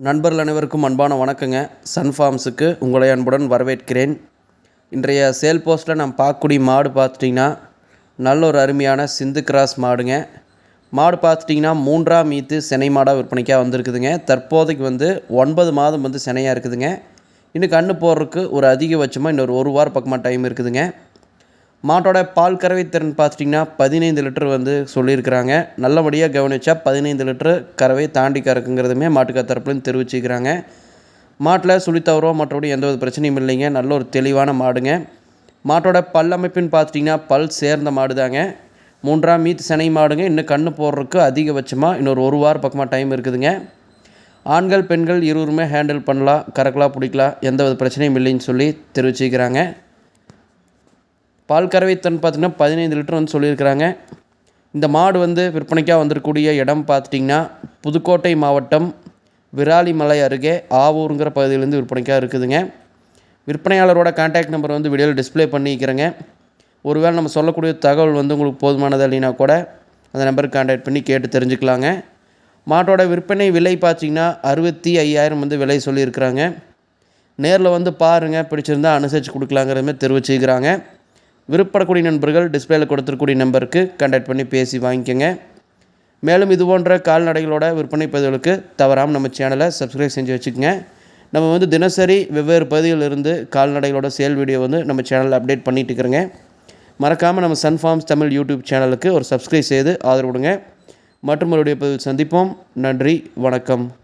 நண்பர்கள் அனைவருக்கும் அன்பான வணக்கங்க. சன் ஃபார்ம்ஸுக்கு உங்களை அன்புடன் வரவேற்கிறேன். இன்றைய சேல் போஸ்ட்டில் நம்ம பார்க்கக்கூடிய மாடு பார்த்துட்டிங்கன்னா நல்ல ஒரு அருமையான சிந்து கிராஸ் மாடுங்க. மாடு பார்த்துட்டிங்கன்னா மூன்றாம் மீத்து சினை மாடாக விற்பனைக்காக வந்திருக்குதுங்க. தற்போதைக்கு வந்து ஒன்பது மாதம் வந்து சினையாக இருக்குதுங்க. இன்னும் கன்று போடுறதுக்கு ஒரு அதிகபட்சமாக இன்னொரு ஒரு வாரம் பக்கமாக டைம் இருக்குதுங்க. மாட்டோட பால் கறவை திறன் பார்த்துட்டிங்கன்னா பதினைந்து லிட்டர் வந்து சொல்லியிருக்கிறாங்க. நல்லபடியாக கவனித்தா பதினைந்து லிட்டர் கறவை தாண்டி கறக்குங்கிறதுமே மாட்டுக்கார் தரப்புலேருந்து தெரிவிச்சுக்கிறாங்க. மாட்டில் சுழித்தவரோ மற்றபடி எந்த ஒரு பிரச்சனையும் இல்லைங்க. நல்ல ஒரு தெளிவான மாடுங்க. மாட்டோட பல் அமைப்புன்னு பார்த்துட்டிங்கன்னா பல் சேர்ந்த மாடு தாங்க மூன்றாம் மீத்து சினை மாடுங்க. இன்னும் கண்ணு போடுறதுக்கு அதிகபட்சமாக இன்னொரு ஒரு வாரம் பக்கமாக டைம் இருக்குதுங்க. ஆண்கள் பெண்கள் இருவருமே ஹேண்டில் பண்ணலாம் கறக்கலாம் பிடிக்கலாம். எந்த வித பிரச்சனையும் இல்லைன்னு சொல்லி தெரிவிச்சுக்கிறாங்க. பால் கறவை தன் பார்த்திங்கன்னா பதினைந்து லிட்டர் வந்து சொல்லியிருக்கிறாங்க. இந்த மாடு வந்து விற்பனைக்காக வந்திருக்கக்கூடிய இடம் பார்த்துட்டிங்கன்னா புதுக்கோட்டை மாவட்டம் விராலிமலை அருகே ஆவூருங்கிற பகுதியிலேருந்து விற்பனைக்காக இருக்குதுங்க. விற்பனையாளரோட கான்டாக்ட் நம்பர் வந்து வீடியோவில் டிஸ்பிளே பண்ணிக்கிறேங்க. ஒருவேளை நம்ம சொல்லக்கூடிய தகவல் வந்து உங்களுக்கு போதுமானது இல்லைனா கூட அந்த நம்பருக்கு கான்டாக்ட் பண்ணி கேட்டு தெரிஞ்சுக்கலாங்க. மாட்டோட விற்பனை விலை பார்த்திங்கன்னா அறுபத்தி ஐயாயிரம் வந்து விலை சொல்லியிருக்கிறாங்க. நேரில் வந்து பாருங்கள் பிடிச்சிருந்தா அனுசரித்து கொடுக்கலாங்கிறதுமே தெரிவிச்சுக்கிறாங்க. விருப்பப்படக்கூடிய நண்பர்கள் டிஸ்பிளேயில் கொடுத்துருக்கூடிய நம்பருக்கு கண்டக்ட் பண்ணி பேசி வாங்கிக்கோங்க. மேலும் இது போன்ற கால்நடைகளோட விற்பனை பதிவுகளுக்கு தவறாமல் நம்ம சேனலை சப்ஸ்கிரைப் செஞ்சு வச்சுக்கோங்க. நம்ம வந்து தினசரி வெவ்வேறு பகுதிகளிலிருந்து கால்நடைகளோட சேல் வீடியோ வந்து நம்ம சேனலில் அப்டேட் பண்ணிகிட்டு இருக்கிறோங்க. மறக்காமல் நம்ம சன் ஃபார்ம்ஸ் தமிழ் யூடியூப் சேனலுக்கு ஒரு சப்ஸ்கிரைப் செய்து ஆதரவு கொடுங்க. மற்றும் ஒரு பதிவு சந்திப்போம். நன்றி வணக்கம்.